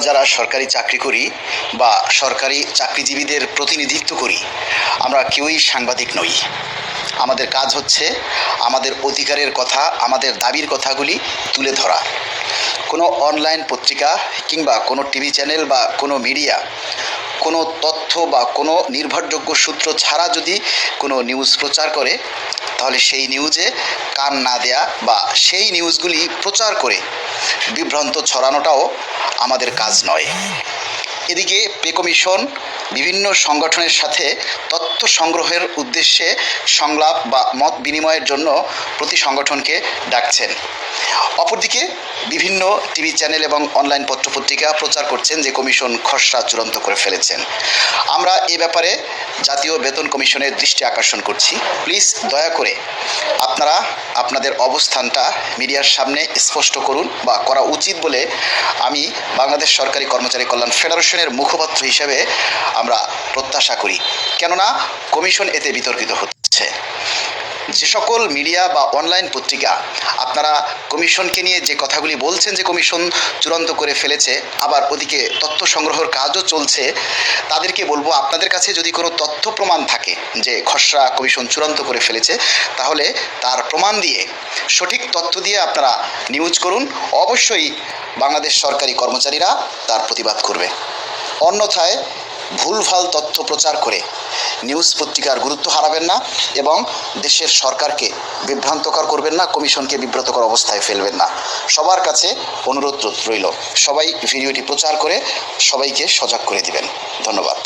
যারা সরকারি চাকরি করি বা সরকারি চাকরিজীবীদের প্রতিনিধিত্ব করি, আমরা কেউই সাংবাদিক নই। আমাদের কাজ হচ্ছে আমাদের অধিকারের কথা, আমাদের দাবির কথাগুলি তুলে ধরা। কোনো অনলাইন পত্রিকা কিংবা কোনো টিভি চ্যানেল বা কোনো মিডিয়া, কোনো তথ্য বা কোনো নির্ভরযোগ্য সূত্র ছাড়া যদি কোনো নিউজ প্রচার করে, তাহলে সেই নিউজে কান না দেয়া বা সেই নিউজগুলি প্রচার করে বিভ্রান্ত ছড়ানোটাও আমাদের কাজ নয়। এদিকে পে কমিশন বিভিন্ন সংগঠনের সাথে তথ্য সংগ্রহের উদ্দেশ্যে সংলাপ বা মত বিনিময়ের জন্য প্রতি সংগঠনকে ডাকছেন। অপরদিকে বিভিন্ন টিভি চ্যানেল এবং অনলাইন পত্রপত্রিকা প্রচার করছেন যে কমিশন খসড়া চূড়ান্ত করে ফেলেছেন। আমরা এ ব্যাপারে জাতীয় বেতন কমিশনের দৃষ্টি আকর্ষণ করছি। প্লিজ দয়া করে আপনারা আপনাদের অবস্থানটা মিডিয়ার সামনে স্পষ্ট করুন বা করা উচিত বলে আমি বাংলাদেশ সরকারি কর্মচারী কল্যাণ ফেডারেশনের মুখপাত্র হিসেবে আমরা প্রত্যাশা করি। কেননা, কমিশন এতে বিতর্কিত হচ্ছে। যে সকল মিডিয়া বা অনলাইন পত্রিকা, আপনারা কমিশনকে নিয়ে যে কথাগুলি বলছেন যে কমিশন চূড়ান্ত করে ফেলেছে, আবার ওদিকে তথ্য সংগ্রহের কাজও চলছে, তাদেরকে বলব, আপনাদের কাছে যদি কোনো তথ্য প্রমাণ থাকে যে খসড়া কমিশন চূড়ান্ত করে ফেলেছে, তাহলে তার প্রমাণ দিয়ে, সঠিক তথ্য দিয়ে আপনারা নিউজ করুন। অবশ্যই বাংলাদেশ সরকারি কর্মচারীরা তার প্রতিবাদ করবে। অন্যথায় ভুলভাল তথ্য প্রচার করে নিউজ পত্রিকার গুরুত্ব হারাবেন না এবং দেশের সরকারকে বিভ্রান্তকর করবেন না, কমিশনকে বিব্রতকর অবস্থায় ফেলবেন না। সবার কাছে অনুরোধ রইল, সবাই ভিডিওটি প্রচার করে সবাইকে সজাগ করে দিবেন। ধন্যবাদ।